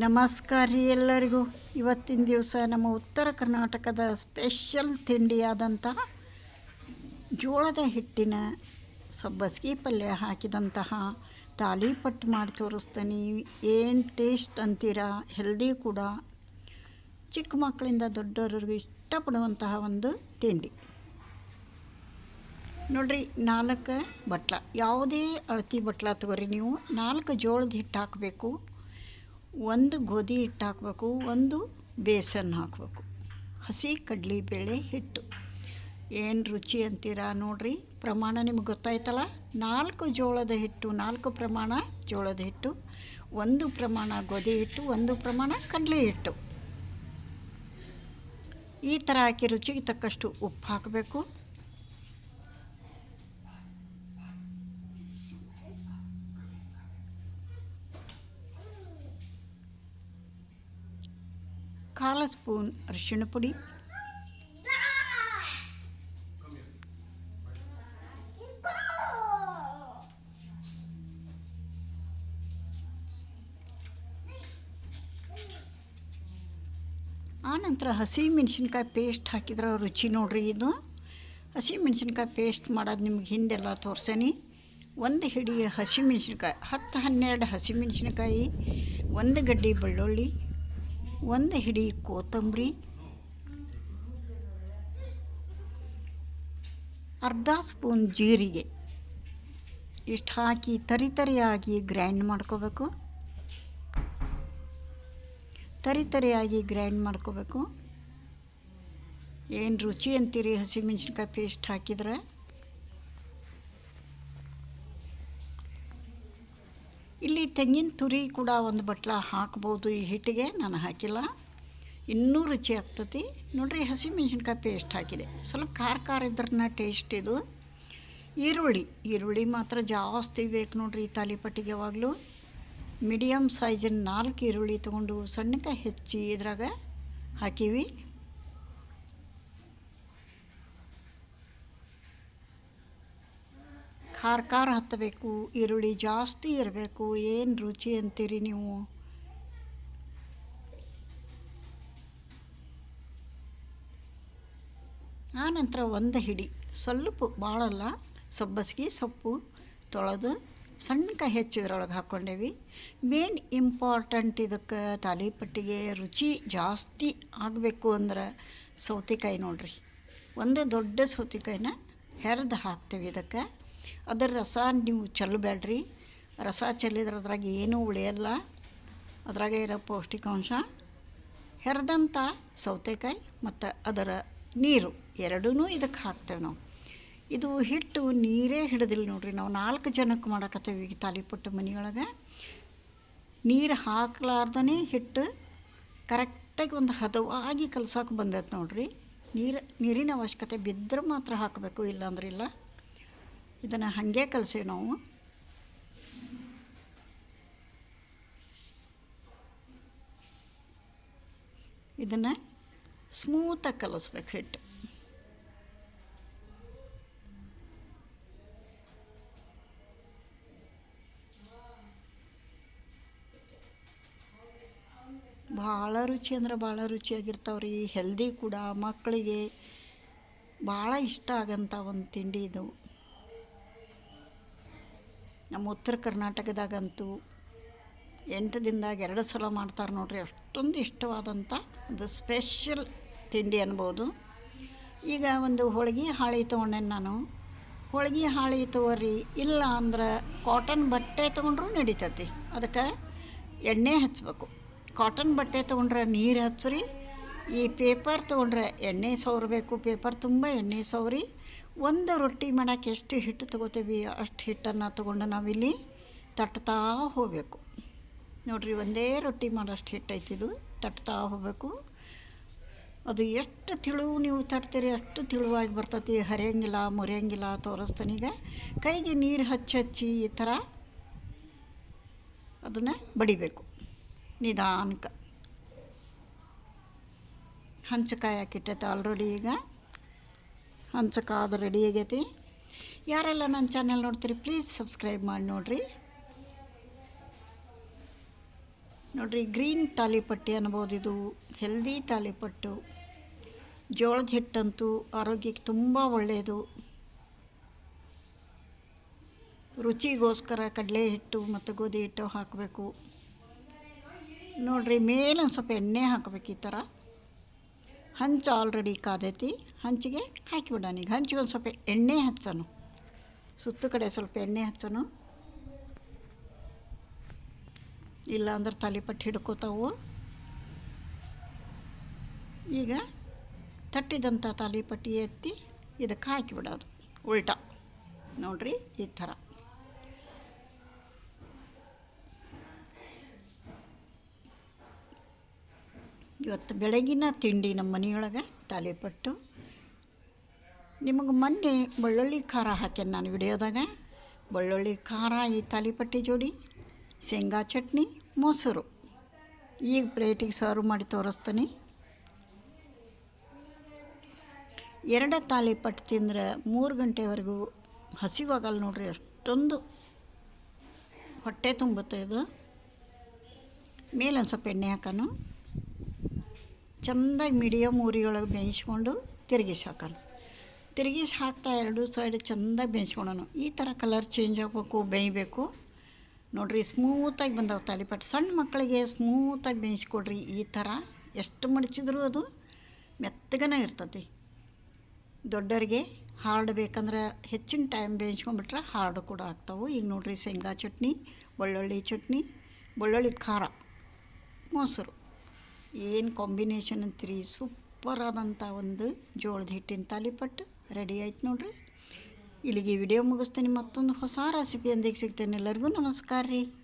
ನಮಸ್ಕಾರ ರೀ ಎಲ್ಲರಿಗೂ. ಇವತ್ತಿನ ದಿವಸ ನಮ್ಮ ಉತ್ತರ ಕರ್ನಾಟಕದ ಸ್ಪೆಷಲ್ ತಿಂಡಿಯಾದಂತಹ ಜೋಳದ ಹಿಟ್ಟಿನ ಸಬ್ಬಸ್ಗಿ ಪಲ್ಯ ಹಾಕಿದಂತಹ ತಾಲಿಪಟ್ಟು ಮಾಡಿ ತೋರಿಸ್ತೀನಿ. ಏನು ಟೇಸ್ಟ್ ಅಂತೀರಾ? ಹೆಲ್ದಿ ಕೂಡ. ಚಿಕ್ಕ ಮಕ್ಕಳಿಂದ ದೊಡ್ಡವರಿಗೂ ಇಷ್ಟಪಡುವಂತಹ ಒಂದು ತಿಂಡಿ. ನೋಡ್ರಿ, ನಾಲ್ಕು ಬಟ್ಲ. ಯಾವುದೇ ಅಳತಿ ಬಟ್ಲ ತಗೋರಿ ನೀವು. ನಾಲ್ಕು ಜೋಳದ ಹಿಟ್ಟು ಹಾಕಬೇಕು. ಒಂದು ಗೋಧಿ ಹಿಟ್ಟು ಹಾಕಬೇಕು ಒಂದು ಬೇಸನ್ ಹಾಕಬೇಕು. ಹಸಿ ಕಡಲೆಬೇಳೆ ಹಿಟ್ಟು. ಏನು ರುಚಿ ಅಂತೀರಾ ನೋಡ್ರಿ. ಪ್ರಮಾಣ ನಿಮ್ಗೆ ಗೊತ್ತಾಯ್ತಲ್ಲ? ನಾಲ್ಕು ಜೋಳದ ಹಿಟ್ಟು, ನಾಲ್ಕು ಪ್ರಮಾಣ ಜೋಳದ ಹಿಟ್ಟು, ಒಂದು ಪ್ರಮಾಣ ಗೋಧಿ ಹಿಟ್ಟು, ಒಂದು ಪ್ರಮಾಣ ಕಡಲೆ ಹಿಟ್ಟು. ಈ ಥರ ಹಾಕಿ ರುಚಿಗೆ ತಕ್ಕಷ್ಟು ಉಪ್ಪು ಹಾಕಬೇಕು. ಕಾಲು ಸ್ಪೂನ್ ಅರಿಶಿಣ ಪುಡಿ. ಆನಂತರ ಹಸಿ ಮೆಣಸಿನ್ಕಾಯಿ ಪೇಸ್ಟ್ ಹಾಕಿದ್ರೆ ರುಚಿ ನೋಡ್ರಿ ಇದು. ಹಸಿ ಮೆಣಸಿನ್ಕಾಯಿ ಪೇಸ್ಟ್ ಮಾಡೋದು ನಿಮ್ಗೆ ಹಿಂದೆಲ್ಲ ತೋರ್ಸೇನಿ. ಒಂದು ಹಿಡಿ ಹಸಿ ಮೆಣಸಿನ್ಕಾಯಿ ಹತ್ತು ಹನ್ನೆರಡು ಹಸಿ ಮೆಣಸಿನ್ಕಾಯಿ ಒಂದು ಗಡ್ಡೆ ಬೆಳ್ಳುಳ್ಳಿ ಒಂದು ಹಿಡಿ ಕೊತ್ತಂಬರಿ. ಅರ್ಧ ಸ್ಪೂನ್ ಜೀರಿಗೆ. ಇಷ್ಟು ಹಾಕಿ ತರಿ ತರಿಯಾಗಿ ಗ್ರೈಂಡ್ ಮಾಡ್ಕೋಬೇಕು. ತರಿ ತರಿಯಾಗಿ ಗ್ರೈಂಡ್ ಮಾಡ್ಕೋಬೇಕು. ಏನು ರುಚಿ ಅಂತೀರಿ ಹಸಿಮೆಣ್ಸಿನ್ಕಾಯಿ ಪೇಸ್ಟ್ ಹಾಕಿದ್ರೆ? ಇಲ್ಲಿ ತೆಂಗಿನ ತುರಿ ಕೂಡ ಒಂದು ಬಟ್ಲ ಹಾಕ್ಬೋದು ಈ ಹಿಟ್ಟಿಗೆ, ನಾನು ಹಾಕಿಲ್ಲ. ಇನ್ನೂ ರುಚಿ ಆಗ್ತತಿ ನೋಡ್ರಿ, ಹಸಿಮೆಣ್ಸಿನ್ಕಾಯಿ ಪೇಸ್ಟ್ ಹಾಕಿದೆ. ಸ್ವಲ್ಪ ಖಾರ ಖಾರ ಇದ್ರನ್ನ ಟೇಸ್ಟ್ ಇದು. ಈರುಳ್ಳಿ ಈರುಳ್ಳಿ ಮಾತ್ರ ಜಾಸ್ತಿ ಬೇಕು ನೋಡ್ರಿ ತಾಲಿಪಟ್ಟಿಗೆ ಯಾವಾಗಲೂ. ಮೀಡಿಯಮ್ ಸೈಜಿನ ನಾಲ್ಕು ಈರುಳ್ಳಿ ತೊಗೊಂಡು ಸಣ್ಣಕ್ಕೆ ಹೆಚ್ಚಿ ಇದ್ರಾಗ ಹಾಕೀವಿ. ಖಾರ ಖಾರ ಹತ್ತಬೇಕು, ಈರುಳ್ಳಿ ಜಾಸ್ತಿ ಇರಬೇಕು, ಏನು ರುಚಿ ಅಂತೀರಿ ನೀವು? ಆನಂತರ ಒಂದು ಹಿಡಿ. ಸ್ವಲ್ಪ ಭಾಳಲ್ಲ ಸಬ್ಬಸ್ಗೆ, ಸೊಪ್ಪು ತೊಳೆದು ಸಣ್ಣಕ ಹೆಚ್ಚು ಇದ್ರೊಳಗೆ ಹಾಕ್ಕೊಂಡೇವಿ. ಮೇನ್ ಇಂಪಾರ್ಟೆಂಟ್ ಇದಕ್ಕೆ ತಾಲಿಪಟ್ಟಿಗೆ ರುಚಿ ಜಾಸ್ತಿ ಆಗಬೇಕು ಅಂದ್ರೆ ಸೌತೆಕಾಯಿ ನೋಡ್ರಿ. ಒಂದು ದೊಡ್ಡ ಸೌತೆಕಾಯಿನ ಹೆರ್ದು ಹಾಕ್ತೇವೆ ಇದಕ್ಕೆ. ಅದರ ರಸ ನೀವು ಚೆಲ್ಲಬೇಡ್ರಿ ರಸ ಚೆಲ್ಲಿದ್ರೆ ಅದ್ರಾಗ ಏನೂ ಉಳಿಯಲ್ಲ. ಅದ್ರಾಗ ಇರೋ ಪೌಷ್ಟಿಕಾಂಶ. ಹೆರ್ದಂಥ ಸೌತೆಕಾಯಿ ಮತ್ತು ಅದರ ನೀರು ಎರಡೂ ಇದಕ್ಕೆ ಹಾಕ್ತೇವೆ ನಾವು. ಇದು ಹಿಟ್ಟು ನೀರೇ ಹಿಡಿದಿಲ್ಲ ನೋಡ್ರಿ. ನಾವು ನಾಲ್ಕು ಜನಕ್ಕೆ ಮಾಡಕತ್ತೇವೆ ಈಗ ತಾಲಿಪಟ್ಟು ಮನೆಯೊಳಗೆ. ನೀರು ಹಾಕ್ಲಾರ್ದೇ ಹಿಟ್ಟು ಕರೆಕ್ಟಾಗಿ ಒಂದು ಹದವಾಗಿ ಕಲ್ಸೋಕೆ ಬಂದೈತೆ ನೋಡ್ರಿ. ನೀರು ನೀರಿನ ಅವಶ್ಯಕತೆ ಬಿದ್ದರೆ ಮಾತ್ರ ಹಾಕಬೇಕು, ಇಲ್ಲಾಂದ್ರೆ ಇಲ್ಲ. ಇದನ್ನು ಹಾಗೆ ಕಲಸೇವೆ ನಾವು. ಇದನ್ನು ಸ್ಮೂತಾಗಿ ಕಲಿಸ್ಬೇಕು ಹಿಟ್ಟು ಭಾಳ ರುಚಿ ಅಂದ್ರೆ ಭಾಳ ರುಚಿಯಾಗಿರ್ತಾವೆ ರೀ ಹೆಲ್ದಿ ಕೂಡ ಮಕ್ಕಳಿಗೆ ಭಾಳ ಇಷ್ಟ ಆಗೋಂಥ ಒಂದು ತಿಂಡಿ ಇದು. ನಮ್ಮ ಉತ್ತರ ಕರ್ನಾಟಕದಾಗಂತೂ ಎಂಟು ದಿನದಾಗ ಎರಡು ಸಲ ಮಾಡ್ತಾರೆ ನೋಡ್ರಿ, ಅಷ್ಟೊಂದು ಇಷ್ಟವಾದಂಥ ಒಂದು ಸ್ಪೆಷಲ್ ತಿಂಡಿ ಅನ್ಬೋದು. ಈಗ ಒಂದು ಹೋಳಿಗೆ ಹಾಳಿ ತೊಗೊಂಡೆ ನಾನು. ಹೋಳಿಗೆ ಹಾಳಿ ತೊಗೊರಿ, ಇಲ್ಲ ಅಂದ್ರೆ ಕಾಟನ್ ಬಟ್ಟೆ ತೊಗೊಂಡ್ರೂ ನಡೀತತಿ. ಅದಕ್ಕೆ ಎಣ್ಣೆ ಹಚ್ಚಬೇಕು ಕಾಟನ್ ಬಟ್ಟೆ ತೊಗೊಂಡ್ರೆ ನೀರು ಹಚ್ಚ್ರಿ ಈ ಪೇಪರ್ ತೊಗೊಂಡ್ರೆ ಎಣ್ಣೆ ಸವರಬೇಕು. ಪೇಪರ್ ತುಂಬ ಎಣ್ಣೆ ಸವರಿ ಒಂದು ರೊಟ್ಟಿ ಮಾಡೋಕ್ಕೆ ಎಷ್ಟು ಹಿಟ್ಟು ತೊಗೋತೀವಿ, ಅಷ್ಟು ಹಿಟ್ಟನ್ನು ತೊಗೊಂಡು ನಾವಿಲ್ಲಿ ತಟ್ತಾ ಹೋಗಬೇಕು. ನೋಡಿರಿ, ಒಂದೇ ರೊಟ್ಟಿ ಮಾಡೋಷ್ಟು ಹಿಟ್ಟು ಐತಿದು ತಟ್ತಾ ಹೋಗಬೇಕು. ಅದು ಎಷ್ಟು ತಿಳುವು ನೀವು ತಟ್ತೀರಿ, ಅಷ್ಟು ತಿಳುವಾಗಿ ಬರ್ತೈತಿ. ಹರಿಯಂಗಿಲ್ಲ, ಮುರಿಯಂಗಿಲ್ಲ ತೋರಿಸ್ತಾನೀಗ ಕೈಗೆ ನೀರು ಹಚ್ಚಿ ಹಚ್ಚಿ ಈ ಥರ ಅದನ್ನು ಬಡಿಬೇಕು. ನಿಧಾನಕ್ಕೆ. ಹಂಚಕಾಯಿ ಹಾಕಿಟ್ಟೈತೆ ಆಲ್ರೆಡಿ ಈಗ. ಹಂಚಕಾದ ರೆಡಿ ಆಗೈತಿ. ಯಾರೆಲ್ಲ ನನ್ನ ಚಾನೆಲ್ ನೋಡ್ತೀರಿ ಪ್ಲೀಸ್ ಸಬ್ಸ್ಕ್ರೈಬ್ ಮಾಡಿ ನೋಡಿರಿ. ನೋಡಿರಿ ಗ್ರೀನ್ ತಾಲಿಪಟ್ಟಿ ಅನ್ಬೋದು ಇದು. ಹೆಲ್ದಿ ತಾಲಿಪಟ್ಟು ಜೋಳದ ಹಿಟ್ಟಂತೂ ಆರೋಗ್ಯಕ್ಕೆ ತುಂಬ ಒಳ್ಳೆಯದು ರುಚಿಗೋಸ್ಕರ ಕಡಲೆ ಹಿಟ್ಟು ಮತ್ತು ಗೋಧಿ ಹಿಟ್ಟು ಹಾಕಬೇಕು. ನೋಡ್ರಿ ಮೇಲೆ ಒಂದು ಸ್ವಲ್ಪ ಎಣ್ಣೆ ಹಾಕಬೇಕು ಈ ಥರ. ಹಂಚು ಆಲ್ರೆಡಿ ಕಾದೈತಿ. ಹಂಚಿಗೆ ಹಾಕಿಬಿಡೋಣ. ಈಗ ಹಂಚಿಗೆ ಒಂದು ಸ್ವಲ್ಪ ಎಣ್ಣೆ ಹಚ್ಚೋಣ. ಸುತ್ತ ಕಡೆ ಸ್ವಲ್ಪ ಎಣ್ಣೆ ಹಚ್ಚೋಣ. ಇಲ್ಲ ಅಂದ್ರೆ ತಾಲಿಪಟ್ಟು ಹಿಡ್ಕೋತಾವು. ಈಗ ತಟ್ಟಿದಂಥ ತಾಲಿಪಟ್ಟಿ ಎತ್ತಿ ಇದಕ್ಕೆ ಹಾಕಿಬಿಡೋದು. ಉಲ್ಟಾ. ನೋಡ್ರಿ ಈ ಥರ. ಇವತ್ತು ಬೆಳಗಿನ ತಿಂಡಿ ನಮ್ಮ ಮನೆಯೊಳಗೆ ತಾಲಿಪಟ್ಟು ನಿಮಗೆ ಮೊನ್ನೆ ಬೆಳ್ಳುಳ್ಳಿ ಖಾರ ಹಾಕಿ ನಾನು ವಿಡಿಯೋದಾಗ. ಬೆಳ್ಳುಳ್ಳಿ ಖಾರ ಈ ತಾಲಿಪಟ್ಟಿ ಜೋಡಿ, ಶೇಂಗಾ ಚಟ್ನಿ, ಮೊಸರು. ಈಗ ಪ್ಲೇಟಿಗೆ ಸರ್ವ್ ಮಾಡಿ ತೋರಿಸ್ತೀನಿ. ಎರಡು ತಾಲಿಪಟ್ಟು ತಿಂದರೆ ಮೂರು ಗಂಟೆವರೆಗೂ ಹಸಿವಾಗಲ್ಲ ನೋಡ್ರಿ ಅಷ್ಟೊಂದು ಹೊಟ್ಟೆ ತುಂಬುತ್ತೆ ಇದು. ಮೇಲೊಂದು ಸ್ವಲ್ಪ ಎಣ್ಣೆ ಹಾಕೋಣ ಚೆಂದಾಗಿ ಮೀಡಿಯಮ್ ಊರಿಯೊಳಗೆ ಬೇಯಿಸ್ಕೊಂಡು ತಿರುಗಿಸಿ ಹಾಕೋಣ ತಿರುಗಿಸಿ ಹಾಕ್ತಾ ಎರಡು ಸೈಡ್ ಚೆಂದಾಗಿ ಬೇಯಿಸ್ಕೊಳ್ಳೋಣ ಈ ಥರ ಕಲರ್ ಚೇಂಜ್ ಆಗಬೇಕು, ಬೇಯಬೇಕು. ನೋಡಿರಿ ಸ್ಮೂತಾಗಿ ಬಂದವು ತಾಲಿಪಟ್ಟು ಸಣ್ಣ ಮಕ್ಕಳಿಗೆ ಸ್ಮೂತಾಗಿ ಬೇಯಿಸ್ಕೊಡ್ರಿ ಈ ಥರ ಎಷ್ಟು ಮಡಚಿದ್ರು ಅದು ಮೆತ್ತಗನೇ ಇರ್ತತಿ. ದೊಡ್ಡರಿಗೆ ಹಾರ್ಡ್ ಬೇಕಂದ್ರೆ ಹೆಚ್ಚಿನ ಟೈಮ್ ಬೇಯಿಸ್ಕೊಂಡ್ಬಿಟ್ರೆ ಹಾರ್ಡ್ ಕೂಡ ಆಗ್ತಾವೆ. ಈಗ ನೋಡಿರಿ, ಶೇಂಗಾ ಚಟ್ನಿ, ಬೆಳ್ಳುಳ್ಳಿ ಚಟ್ನಿ, ಬೆಳ್ಳುಳ್ಳಿ ಖಾರ, ಮೊಸರು. ಏನು ಕಾಂಬಿನೇಷನ್ ಅಂತೀರಿ? ಸೂಪರ್ ಆದಂಥ ಒಂದು ಜೋಳದ ಹಿಟ್ಟಿನ ತಾಲಿಪಟ್ಟು ರೆಡಿ ಆಯ್ತು ನೋಡ್ರಿ. ಇಲ್ಲಿಗೆ ವಿಡಿಯೋ ಮುಗಿಸ್ತೀನಿ. ಮತ್ತೊಂದು ಹೊಸ ರೆಸಿಪಿಯೊಂದಿಗೆ ಸಿಗ್ತೇನೆ. ಎಲ್ಲರಿಗೂ ನಮಸ್ಕಾರ ರೀ.